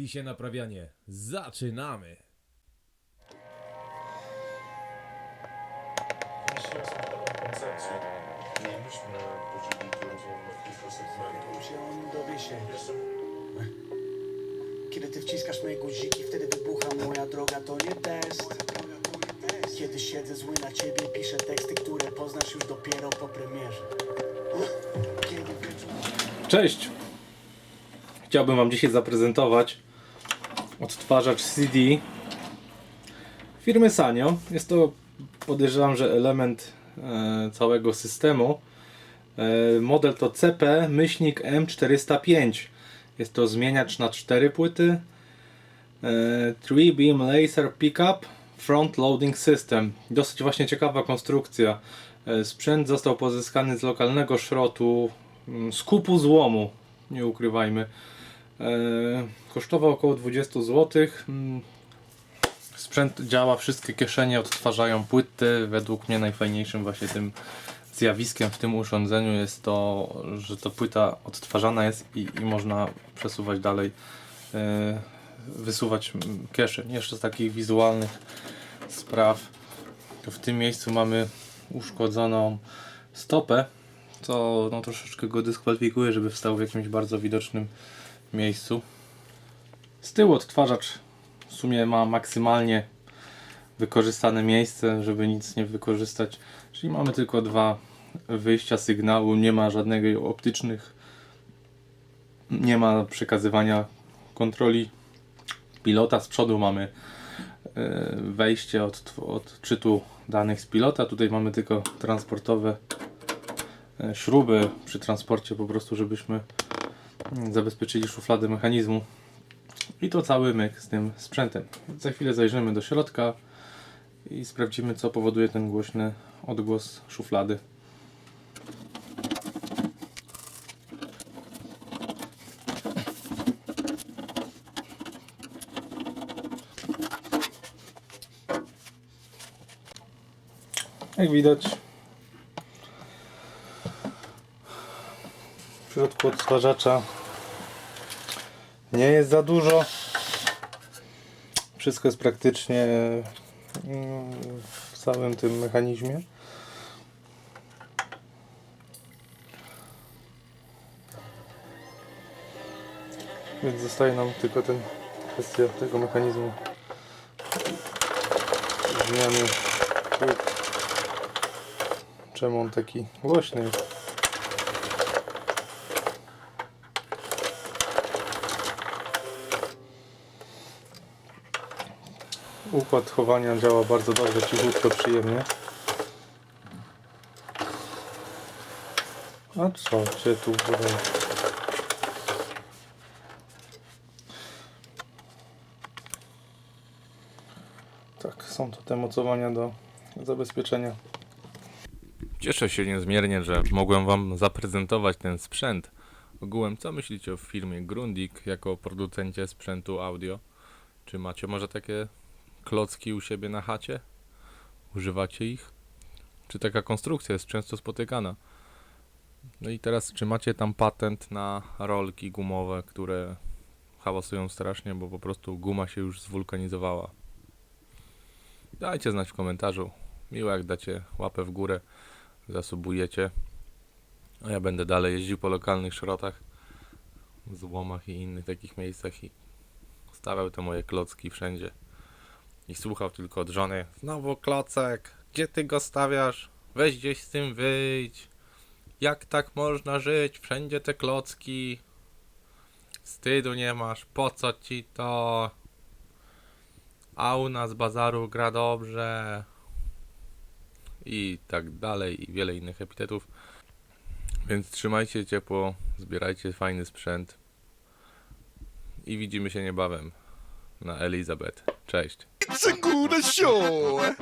Lisie naprawianie. Zaczynamy! Jeśli ja sobie kilka segmentów. on dowie się. Jestem Kiedy ty wciskasz moje guziki, wtedy wybucha moja droga, to nie test. Kiedy siedzę zły na ciebie, piszę teksty, które poznasz już dopiero po premierze. Kiedy wieczór... Cześć! Chciałbym Wam dzisiaj zaprezentować odtwarzacz CD firmy Sanyo. Jest to, podejrzewam, że element e, całego systemu. E, model to CP M405. Jest to zmieniacz na 4 płyty. E, 3 Beam Laser Pickup Front Loading System. Dosyć właśnie ciekawa konstrukcja. E, Sprzęt został pozyskany z lokalnego szrotu mm, z kupu złomu, nie ukrywajmy. E, kosztował około 20 zł. Mm, Sprzęt działa, wszystkie kieszenie odtwarzają płyty. Według mnie najfajniejszym właśnie tym zjawiskiem w tym urządzeniu jest to, że ta płyta odtwarzana jest i, i można przesuwać dalej, e, wysuwać kieszeń. Jeszcze z takich wizualnych spraw, w tym miejscu mamy uszkodzoną stopę, co no, troszeczkę go dyskwalifikuje, żeby wstał w jakimś bardzo widocznym miejscu. Z tyłu odtwarzacz w sumie ma maksymalnie wykorzystane miejsce, żeby nic nie wykorzystać. Czyli mamy tylko dwa wyjścia sygnału, nie ma żadnego optycznych, nie ma przekazywania kontroli pilota. Z przodu mamy e, wejście od, od czytu danych z pilota. Tutaj mamy tylko transportowe e, śruby przy transporcie po prostu, żebyśmy zabezpieczyli szufladę mechanizmu. I to cały myk z tym sprzętem. Za chwilę zajrzymy do środka i sprawdzimy co powoduje ten głośny odgłos szuflady. Jak widać w środku odtwarzacza nie jest za dużo. Wszystko jest praktycznie mm, w całym tym mechanizmie. Więc zostaje nam tylko ten kwestia tego mechanizmu zmiany. Czemu on taki głośny jest? Układ chowania działa bardzo dobrze, cichutko, przyjemnie. A co, gdzie tu ogóle? Tak, są te mocowania do zabezpieczenia. Cieszę się niezmiernie, że mogłem Wam zaprezentować ten sprzęt. Ogółem, co myślicie o firmie Grundig jako producencie sprzętu audio? Czy macie może takie klocki u siebie na chacie? Używacie ich? Czy taka konstrukcja jest często spotykana? No i teraz, czy macie tam patent na rolki gumowe, które hałasują strasznie, bo po prostu guma się już zwulkanizowała? Dajcie znać w komentarzu. Miło jak dacie łapę w górę zasubujecie. A ja będę dalej jeździł po lokalnych szrotach, złomach i innych takich miejscach i stawiał te moje klocki wszędzie. I słuchał tylko od żony. Znowu klocek, gdzie ty go stawiasz? Weź gdzieś z tym wyjdź. Jak tak można żyć? Wszędzie te klocki. Wstydu nie masz, po co ci to? A u nas bazaru gra dobrze i tak dalej i wiele innych epitetów. Więc trzymajcie ciepło, zbierajcie fajny sprzęt i widzimy się niebawem na Elizabeth. Cześć. segura show.